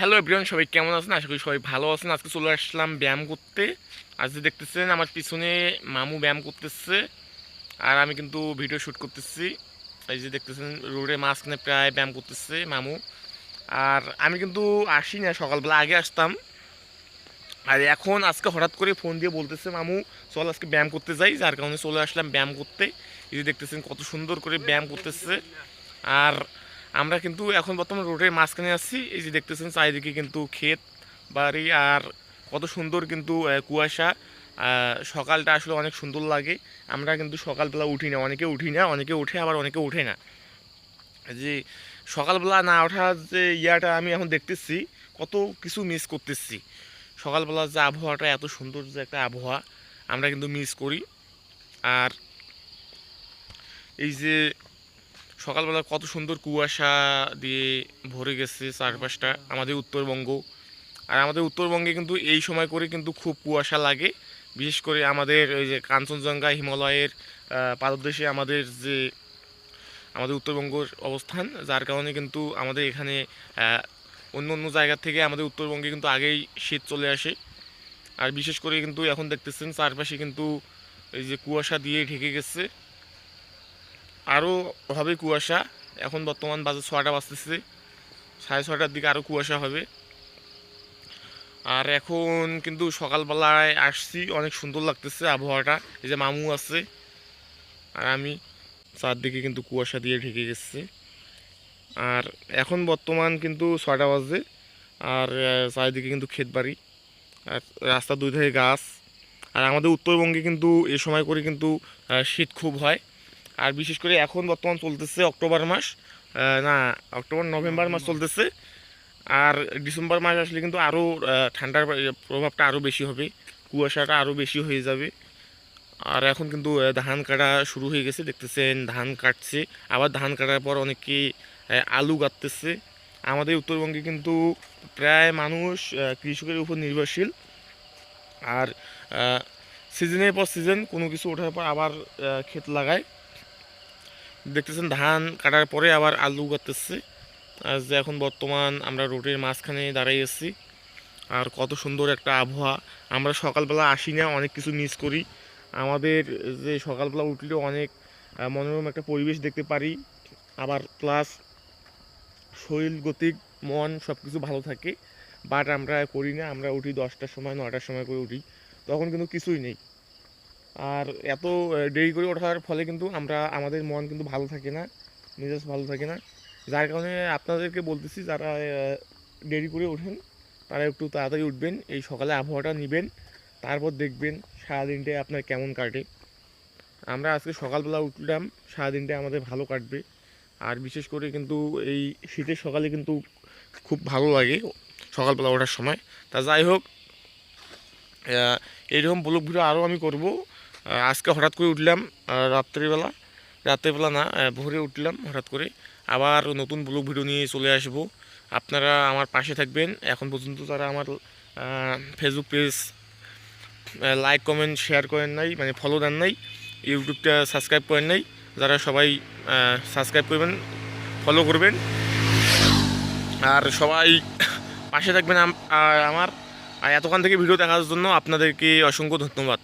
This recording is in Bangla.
হ্যালো এভরিওয়ান সবাই কেমন আছেন? আশা করি সবাই ভালো আছেন। আজকে চলে আসলাম ব্যায়াম করতে। আজ যে দেখতেছেন, আমার পিছনে মামু ব্যায়াম করতেছে। আর আমি কিন্তু ভিডিও শ্যুট করতেছি। এই যে দেখতেছেন রোডে মাঝখানে প্রায় ব্যায়াম করতেছে মামু। আর আমি কিন্তু আসি না, সকালবেলা আগে আসতাম। আর এখন আজকে হঠাৎ করে ফোন দিয়ে বলতেছে মামু, চল আজকে ব্যায়াম করতে যাই। যার কারণে চলে আসলাম ব্যায়াম করতে। এই যে দেখতেছেন, কত সুন্দর করে ব্যায়াম করতেছে। আর আমরা কিন্তু এখন বর্তমান রোডের মাঝখানে আছি। এই যে দেখতেছেন চারিদিকে কিন্তু ক্ষেত, বাড়ি আর কত সুন্দর কিন্তু কুয়াশা। সকালটা আসলে অনেক সুন্দর লাগে। আমরা কিন্তু সকালবেলা উঠি না, অনেকে উঠি না, অনেকে উঠে, আবার অনেকে উঠে না। যে সকালবেলা না ওঠার যে ইয়াটা আমি এখন দেখতেছি, কত কিছু মিস করতেছি। সকালবেলা যে আবহাওয়াটা এত সুন্দর যে একটা আবহাওয়া, আমরা কিন্তু মিস করি। আর এই যে সকালবেলা কত সুন্দর কুয়াশা দিয়ে ভরে গেছে চারপাশটা, আমাদের উত্তরবঙ্গ। আর আমাদের উত্তরবঙ্গে কিন্তু এই সময় করে কিন্তু খুব কুয়াশা লাগে। বিশেষ করে আমাদের ওই যে কাঞ্চনজঙ্ঘা হিমালয়ের পাদদেশে আমাদের যে, আমাদের উত্তরবঙ্গের অবস্থান, যার কারণে কিন্তু আমাদের এখানে অন্য অন্য জায়গা থেকে আমাদের উত্তরবঙ্গে কিন্তু আগেই শীত চলে আসে। আর বিশেষ করে কিন্তু এখন দেখতেছেন চারপাশে কিন্তু এই যে কুয়াশা দিয়ে ঢেকে গেছে। আরও হবে কুয়াশা। এখন বর্তমান বাজে ছটা বাজতেছে। সাড়ে ছটার দিকে আরও কুয়াশা হবে। আর এখন কিন্তু সকালবেলায় আসছি, অনেক সুন্দর লাগতেছে আবহাওয়াটা। এই যে মামু আছে আর আমি, চারদিকে কিন্তু কুয়াশা দিয়ে ঢেকে গেছে। আর এখন বর্তমান কিন্তু ছটা বাজে আর চারিদিকে কিন্তু ক্ষেত বাড়ি। আর রাস্তার দুই ধারে গাছ। আর আমাদের উত্তরবঙ্গে কিন্তু এ সময় করে কিন্তু শীত খুব হয়। আর বিশেষ করে এখন বর্তমান চলতেছে অক্টোবর মাস না, অক্টোবর, নভেম্বর মাস চলতেছে। আর ডিসেম্বর মাস আসলে কিন্তু আরও ঠান্ডার প্রভাবটা আরও বেশি হবে, কুয়াশাটা আরও বেশি হয়ে যাবে। আর এখন কিন্তু ধান কাটা শুরু হয়ে গেছে, দেখতেছেন ধান কাটছে। আবার ধান কাটার পর অনেকে আলু কাটতেছে আমাদের উত্তরবঙ্গে কিন্তু প্রায় মানুষ কৃষকের উপর নির্ভরশীল। আর সিজনের পর সিজন, কোনো কিছু ওঠার পর আবার ক্ষেত লাগায়। দেখতেছেন ধান কাটার পরে আবার আলু কাটতেছে আর যে এখন বর্তমান আমরা রোডের মাঝখানে দাঁড়িয়ে আছি, আর কত সুন্দর একটা আবহাওয়া। আমরা সকালবেলা আসি না, অনেক কিছু মিস করি। আমাদের যে সকালবেলা উঠলে অনেক মনোরম একটা পরিবেশ দেখতে পারি। আবার প্লাস শরীর, গতিক, মন সব কিছু ভালো থাকে। বাট আমরা করি না, আমরা উঠি দশটার সময় নটার সময় করে উঠি। তখন কিন্তু কিছুই নেই। আর এত দেরি করে ওঠার ফলে কিন্তু আমরা আমাদের মন কিন্তু ভালো থাকে না মেজাজ ভালো থাকে না। যার কারণে আপনাদেরকে বলতেছি যারা দেরি করে ওঠেন তারা একটু তাড়াতাড়ি উঠবেন এই সকালে আবহাওয়াটা নেবেন তারপর দেখবেন সারাদিনটায় আপনার কেমন কাটে। আমরা আজকে সকালবেলা উঠলাম সারাদিনটায় আমাদের ভালো কাটবে। আর বিশেষ করে কিন্তু এই শীতের সকালে কিন্তু খুব ভালো লাগে সকালবেলা ওঠার সময়। তা যাই হোক আহ, এইরকম ব্লগ ভিডিও আরও আমি করব। আজকে হঠাৎ করে উঠলাম রাত্রিবেলা। রাত্রিবেলা না ভোরে উঠলাম হঠাৎ করে। আবার নতুন ব্লগ ভিডিও নিয়ে চলে আসব। আপনারা আমার পাশে থাকবেন। এখন পর্যন্ত তারা আমার Facebook page like comment share করেন নাই মানে ফলো দেন নাই, ইউটিউবটা সাবস্ক্রাইব করেন নাই, যারা সবাই সাবস্ক্রাইব করবেন ফলো করবেন। আর সবাই পাশে থাকবেন আমার। এতক্ষণ থেকে ভিডিও দেখার জন্য আপনাদেরকে অসংখ্য ধন্যবাদ।